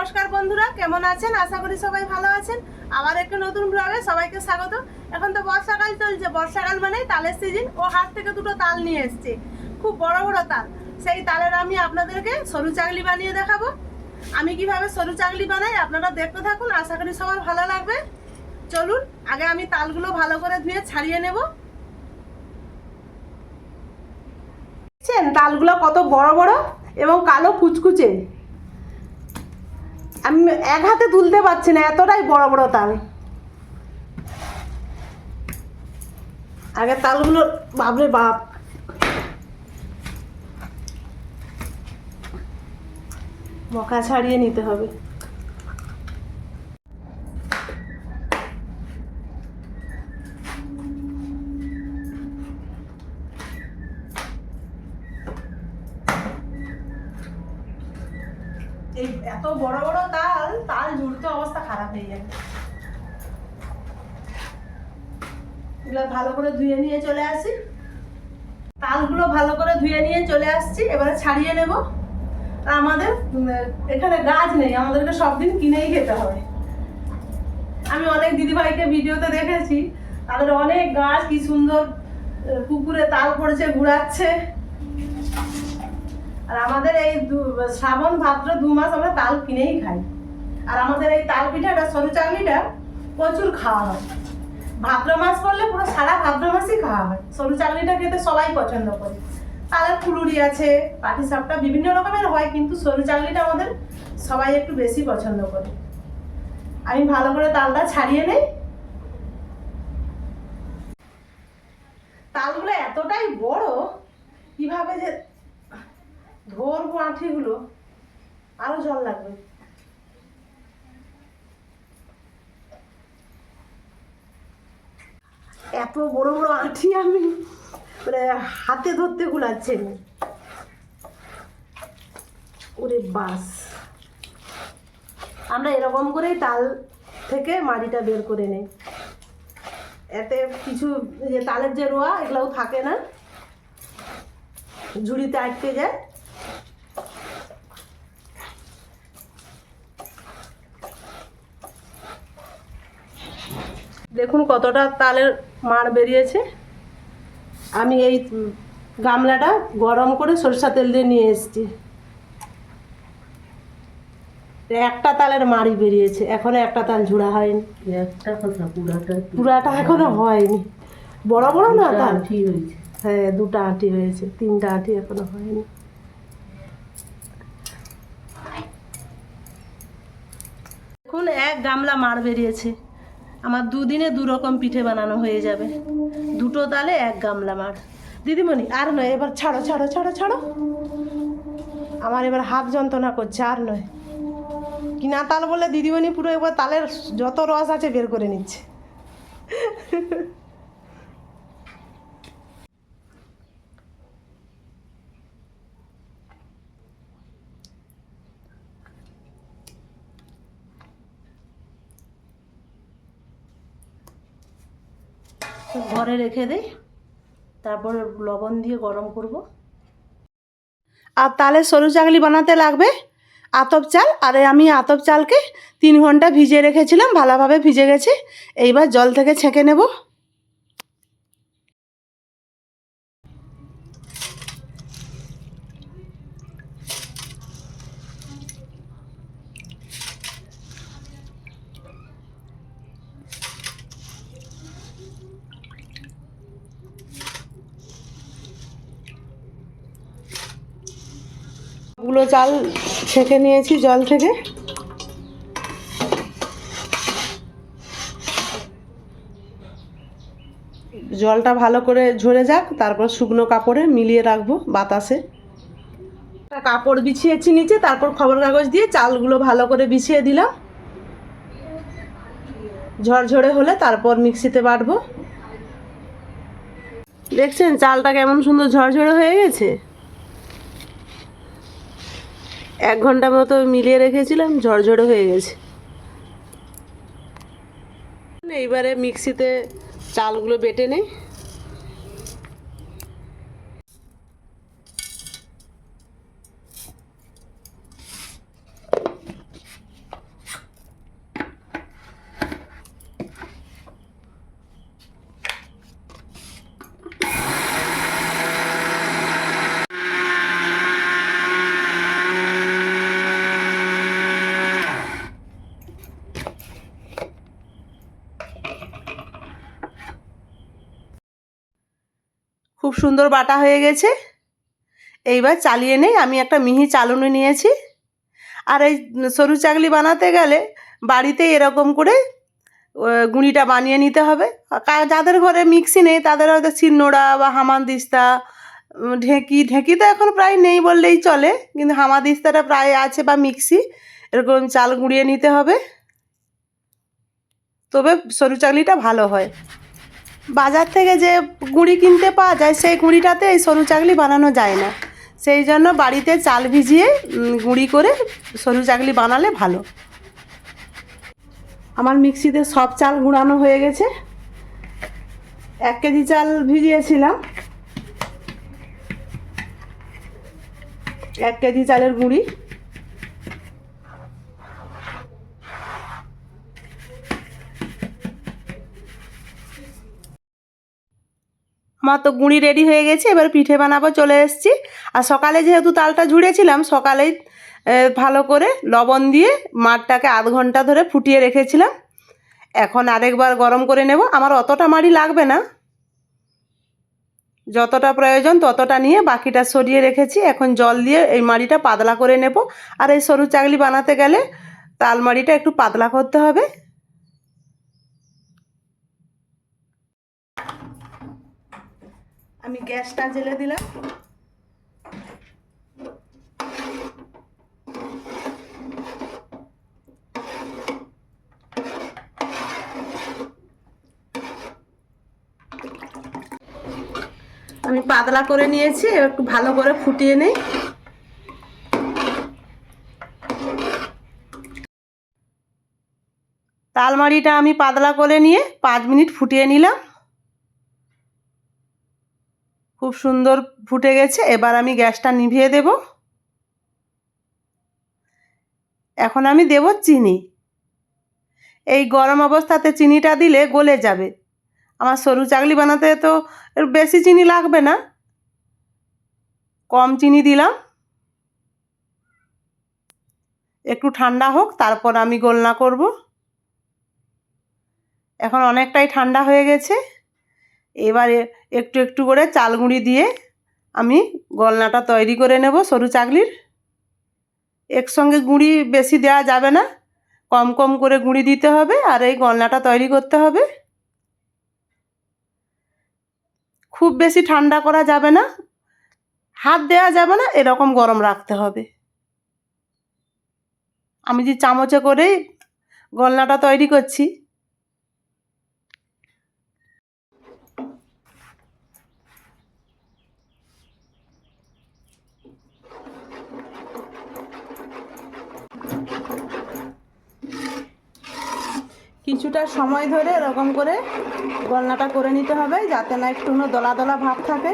নমস্কার বন্ধুরা, কেমন আছেন? আশা করি সবাই ভালো আছেন। আবার একটা নতুন ব্লগে সবাইকে স্বাগত। এখন তো বর্ষাকাল চলছে, বর্ষাকাল মানেই তালের সিজন ও হাত থেকে দুটো তাল নিয়ে এসছে। খুব বড় বড় তাল। সেই তালের আমি আপনাদেরকে সরু চাগলি বানিয়ে দেখাবো। আমি কীভাবে সরু চাগলি বানাই আপনারা দেখতে থাকুন, আশা করি সবার ভালো লাগবে। চলুন, আগে আমি তালগুলো ভালো করে ধুয়ে ছাড়িয়ে নেব। তালগুলো কত বড় বড় এবং কালো কুচকুচে। আমি এক হাতে তুলতে পারছি না, এতটাই বড় বড় তাল। আগে তালগুলো, বাপরে বাপ। মকা ছাড়িয়ে নিতে হবে। এই এত বড় বড় তাল তাল জুড়তে অবস্থা খারাপ হয়ে যাবে এগুলো ভালো করে ধুয়ে নিয়ে চলে আসি। তালগুলো ভালো করে ধুয়ে নিয়ে চলে আসছি, এবারে ছাড়িয়ে নেব। আমাদের এখানে গাছ নেই, আমাদেরকে সব দিন কিনেই খেতে হবে। আমি অনেক দিদিভাইকে ভিডিওতে দেখেছি, তাদের অনেক গাছ কি সুন্দর পুকুরে তাল পড়েছে, ঘুরাচ্ছে। আর আমাদের এই শ্রাবণ ভাদ্র দু মাস আমরা তাল কিনেই খাই। আর আমাদের এই তাল পিঠাটা, সরু চাকলিটা প্রচুর খাওয়া হয়। ভাদ্র মাস পড়লে পুরো সারা ভাদ্র মাসই খাওয়া হয়। সরু চাকলিটা খেতে সবাই পছন্দ করে। তালের ফুলুরি আছে, পাটি সাপটা বিভিন্ন রকমের হয়, কিন্তু সরু চাকলিটা আমাদের সবাই একটু বেশি পছন্দ করে। আমি ভালো করে তালটা ছাড়িয়ে নেই। তালগুলো এতটাই বড়, কীভাবে যে ধরবো আঁঠিগুলো, আরও জল লাগবে। এত বড় বড় আঁঠি আমি মানে হাতে ধরতে গুলাচ্ছে না। ওরে বাস। আমরা এরকম করেই তাল থেকে মাটিটা বের করে নেই। এতে কিছু যে তালের যে রোয়া, এগুলোও থাকে না। ঝুড়িতে আটকে যায়। দেখুন কতটা তালের মার বেরিয়েছে। আমি এই গামলাটা গরম করে সরষা তেল দিয়ে নিয়ে এসেছি। একটা তালের মাড়ি বেরিয়েছে এখনও একটা তাল ঝুড়া হয়নি। একটা কথা পুরাটা পুরাটা এখনও হয়নি। বড় বড় না তাল? হয়েছে। হ্যাঁ দুটা আঁটি হয়েছে তিনটা আঁটি এখনও হয়নি। দেখুন এক গামলা মার বেরিয়েছে। আমার দুদিনে দু রকম পিঠে বানানো হয়ে যাবে। দুটো তালে এক গামলা মার। দিদিমণি, আর নয়, এবার ছাড়ো ছাড়ো ছাড়ো ছাড়ো। আমার এবার হাত যন্ত্রণা করছে, আর নয়। কিনা তাল বলে দিদিমণি পুরো এবার তালের যত রস আছে বের করে নিচ্ছে। ঘরে রেখে দেই, তারপর লবণ দিয়ে গরম করব। আর তাহলে সরু চাকলি বানাতে লাগবে, আতপ চাল। আর আমি আতপ চালকে তিন ঘণ্টা ভিজে রেখেছিলাম, ভালোভাবে ভিজে গেছে। এইবার জল থেকে ছেঁকে নেব। গুলো চাল ছেঁকে নিয়েছি জল থেকে। জলটা ভালো করে ঝরে যাক, তারপর শুকনো কাপড়ে মিলিয়ে রাখব বাতাসে। কাপড় বিছিয়েছি নিচে, তারপর খবর কাগজ দিয়ে চালগুলো ভালো করে বিছিয়ে দিলাম। ঝরঝরে হলে তারপর মিক্সিতে বাটবো। দেখছেন, চালটা কেমন সুন্দর ঝরঝরে হয়ে গেছে? এক ঘণ্টা মতো মিলিয়ে রেখেছিলাম ঝরঝরে হয়ে গেছে। এইবারে মিক্সিতে চালগুলো বেটে নেই। খুব সুন্দর বাটা হয়ে গেছে। এইবার চালিয়ে নেই, আমি একটা মিহি চালুনি নিয়েছি। আর এই সরু চাকলি বানাতে গেলে বাড়িতে এরকম করে গুঁড়িটা বানিয়ে নিতে হবে। যাদের ঘরে মিক্সি নেই, তাদের হয়তো শিলনোড়া বা হামানদিস্তা ঢেঁকি ঢেঁকি তো এখন প্রায় নেই বললেই চলে, কিন্তু হামাদিস্তাটা প্রায় আছে বা মিক্সি, এরকম চাল গুঁড়িয়ে নিতে হবে। তবে সরু চাকলিটা ভালো হয়। বাজার থেকে যে গুঁড়ি কিনতে পাওয়া যায়, সেই গুঁড়িটাতে এই সরু চাকলি বানানো যায় না। সেই জন্য বাড়িতে চাল ভিজিয়ে গুঁড়ি করে সরু চাকলি বানালে ভালো। আমার মিক্সিতে সব চাল গুঁড়ানো হয়ে গেছে। এক কেজি চাল ভিজিয়েছিলাম। এক কেজি চালের গুঁড়ি। আমার তো গুঁড়ি রেডি হয়ে গেছে, এবার পিঠে বানাবো, চলে এসেছি। আর সকালে যেহেতু তালটা ঝুড়েছিলাম, সকালেই ভালো করে লবণ দিয়ে মাঠটাকে আধ ঘণ্টা ধরে ফুটিয়ে রেখেছিলাম। এখন আরেকবার গরম করে নেব। আমার অতটা মাড়ি লাগবে না। যতটা প্রয়োজন ততটা নিয়ে বাকিটা সরিয়ে রেখেছি। এখন জল দিয়ে এই মাড়িটা পাতলা করে নেব। আর এই সরু চাকলি বানাতে গেলে তাল মাড়িটা একটু পাতলা করতে হবে। আমি গ্যাসটা জেলে দিলাম। আমি পাতলা করে নিয়েছি একটু ভালো করে ফুটিয়ে নেই। তালমারিটা আমি পাতলা করে নিয়ে পাঁচ মিনিট ফুটিয়ে নিলাম। খুব সুন্দর ফুটে গেছে। এবার আমি গ্যাসটা নিভিয়ে দেব। এখন আমি দেব চিনি। এই গরম অবস্থাতে চিনিটা দিলে গলে যাবে। আমার সরু চাকলি বানাতে তো বেশি চিনি লাগবে না। কম চিনি দিলাম। একটু ঠান্ডা হোক, তারপর আমি গোলনা করব। এখন অনেকটাই ঠান্ডা হয়ে গেছে। এবারে একটু একটু করে চাল গুঁড়ি দিয়ে আমি গলনাটা তৈরি করে নেব সরু চাকলির। একসঙ্গে গুঁড়ি বেশি দেওয়া যাবে না, কম কম করে গুঁড়ি দিতে হবে আর এই গলনাটা তৈরি করতে হবে। খুব বেশি ঠান্ডা করা যাবে না, হাত দেওয়া যাবে না, এরকম গরম রাখতে হবে। আমি যে চামচে করেই গলনাটা তৈরি করছি কিছুটা সময় ধরে এরকম করে গলনাটা করে নিতে হবে, যাতে না একটু দলা দলা ভাব থাকে।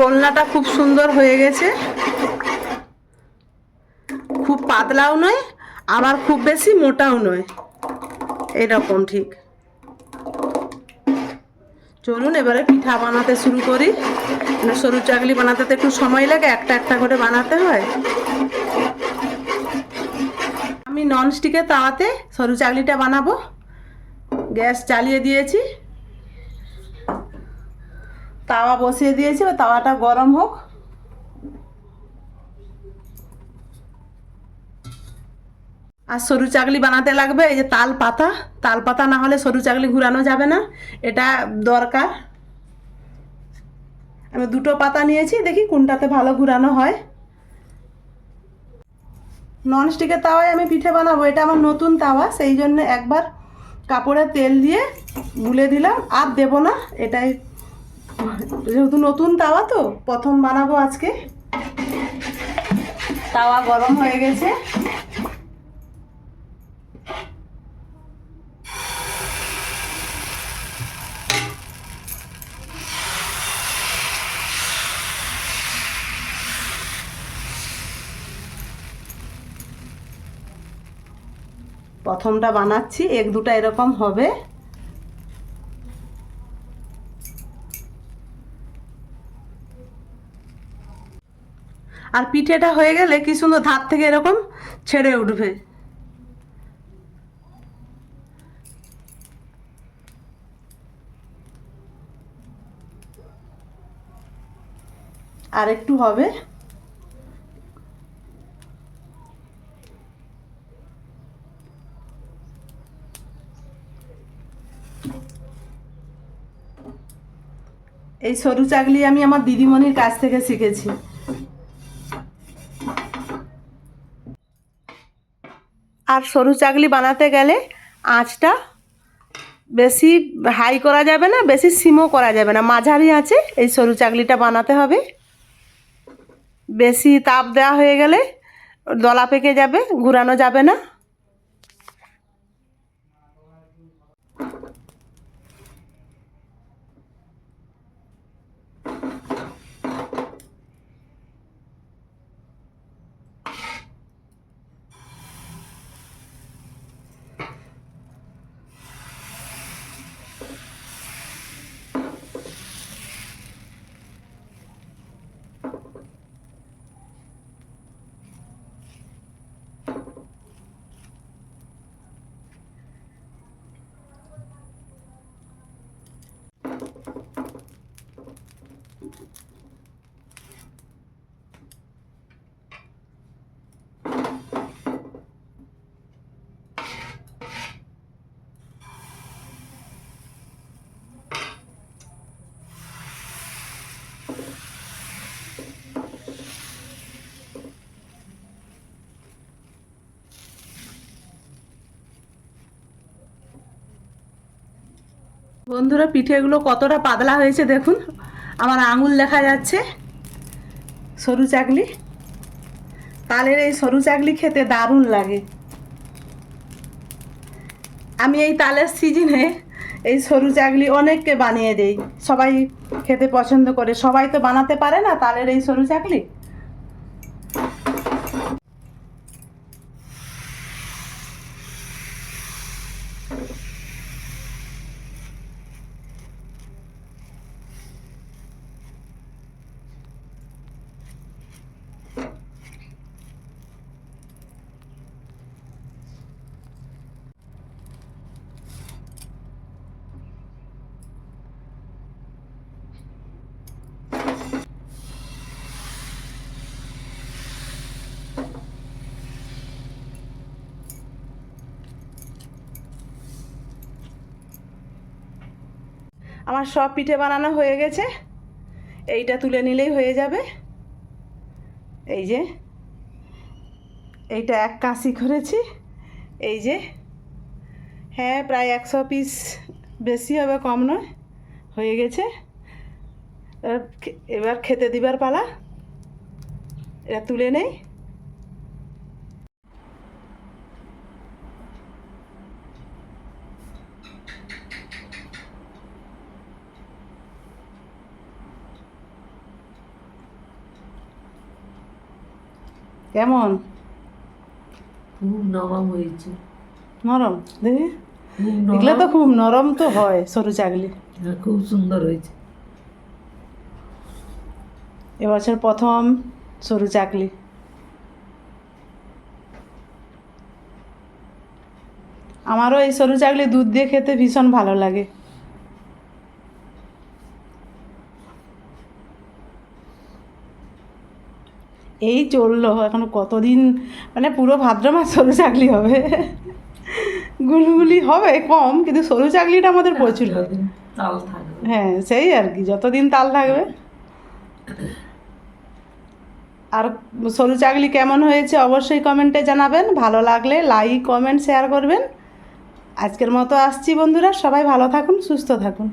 গলনাটা খুব সুন্দর হয়ে গেছে। খুব পাতলাও নয়, আবার খুব বেশি মোটাও নয়। এরকম ঠিক। চলুন, এবারে পিঠা বানাতে শুরু করি। মানে সরু চাকলি বানাতে তো একটু সময় লাগে, একটা একটা করে বানাতে হয়। আমি ননস্টিকের তাওয়াতে সরু চাকলিটা বানাবো। গ্যাস চালিয়ে দিয়েছি। তাওয়া বসিয়ে দিয়েছি বা তাওয়াটা গরম হোক। আর সরু চাকলি বানাতে লাগবে, এই যে তাল পাতা। তাল পাতা না হলে সরু চাকলি ঘুরানো যাবে না, এটা দরকার। আমি দুটো পাতা নিয়েছি, দেখি কোনটাতে ভালো ঘুরানো হয়। ননস্টিকের তাওয়ায় আমি পিঠে বানাবো, এটা আমার নতুন তাওয়া, সেই জন্য একবার কাপড়ে তেল দিয়ে গুলে দিলাম, আর দেবো না, এটাই। যেহেতু নতুন তাওয়া তো, প্রথম বানাবো আজকে। তাওয়া গরম হয়ে গেছে। প্রথমটা বানাচ্ছি, এক দুটা এরকম হবে। আর পিঠেটা হয়ে গেলে কি সুন্দর ধার থেকে এরকম ছেড়ে উঠবে। আর একটু হবে। এই সরু চাকলি আমি আমার দিদিমণির কাছ থেকে শিখেছি। আর সরু চাকলি বানাতে গেলে আঁচটা বেশি হাই করা যাবে না, বেশি সিমও করা যাবে না। মাঝারি আছে, এই সরু চাকলিটা বানাতে হবে। বেশি তাপ দেওয়া হয়ে গেলে দলা পেকে যাবে, ঘুরানো যাবে না। বন্ধুরা, পিঠেগুলো কতটা পাতলা হয়েছে দেখুন। আমার আঙুল দেখা যাচ্ছে। সরু চাকলি। তালের এই সরু চাকলি খেতে দারুণ লাগে। আমি এই তালের সিজনে এই সরু চাকলি অনেককে বানিয়ে দেই। সবাই খেতে পছন্দ করে। সবাই তো বানাতে পারে না তালের এই সরু চাকলি? আমার সব পিঠে বানানো হয়ে গেছে। এইটা তুলে নিলেই হয়ে যাবে। এই যে, এইটা এক কাশি করেছি। এই যে হ্যাঁ প্রায় একশো পিস বেশি হবে, কম নয়, হয়ে গেছে। এবার খেতে দিবার পালা। এটা তুলে নেই। কেমন? খুব নরম হয়েছে। নরম? দেখি। এগুলো তো খুব নরম তো হয় সরু চাকলি। খুব সুন্দর হয়েছে। এবছর প্রথম সরু চাকলি। আমারও এই সরু চাকলি দুধ দিয়ে খেতে ভীষণ ভালো লাগে। এই চলল এখনও কতদিন মানে পুরো ভাদ্র মাস সরু চাকলি হবে। গুলগুলি হবে কম কিন্তু সরু চাকলিটা আমাদের প্রচুর হবে। তাল থাকবে। হ্যাঁ সেই আর কি যতদিন তাল থাকবে। আর সরু চাকলি কেমন হয়েছে অবশ্যই কমেন্টে জানাবেন। ভালো লাগলে লাইক কমেন্ট শেয়ার করবেন। আজকের মতো আসছি বন্ধুরা সবাই ভালো থাকুন সুস্থ থাকুন।